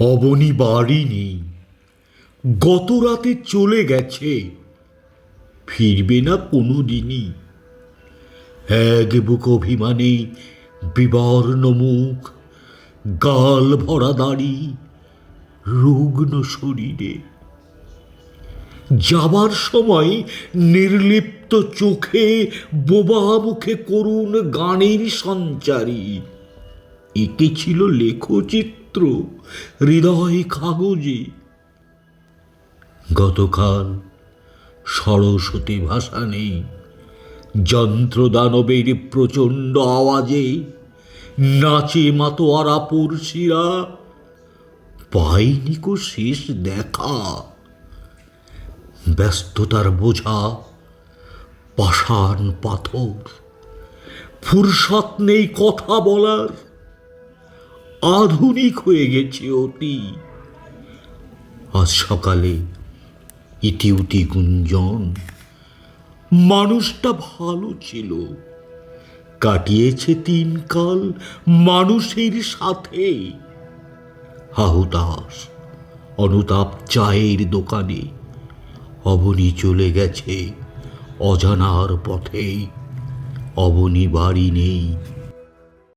অবনী বাড়ি নেই গত রাতে চলে গেছে, ফিরবে না কোনো দিনই এক বুক অভিমানে বিবর্ণ মুখ, গাল ভরা দাড়ি, রুগ্ন শরীরে। যাবার সময় নির্লিপ্ত চোখে বোবা মুখে করুণ গানের সঞ্চারী। একে ছিল লেখচিত্র, হৃদয় কাগজে। গতকাল সরস্বতী ভাষা নেই, যন্ত্রদানবের প্রচণ্ড আওয়াজে নাচে মাতোয়ারা পড়শিরা পাইনি কো শেষ দেখা। ব্যস্ততার বোঝা, পাষাণ পাথর, ফুরসত নেই কথা বলার। আধুনিক হয়ে গেছে অতি। আজ সকালে ইতিউতি গুঞ্জন, মানুষটা ভালো ছিল। কাটিয়েছে তিন কাল মানুষের সাথে। হাহুতাস অনুতাপ চায়ের দোকানে অবনী চলে গেছে অজানার পথে। অবনী বাড়ি নেই।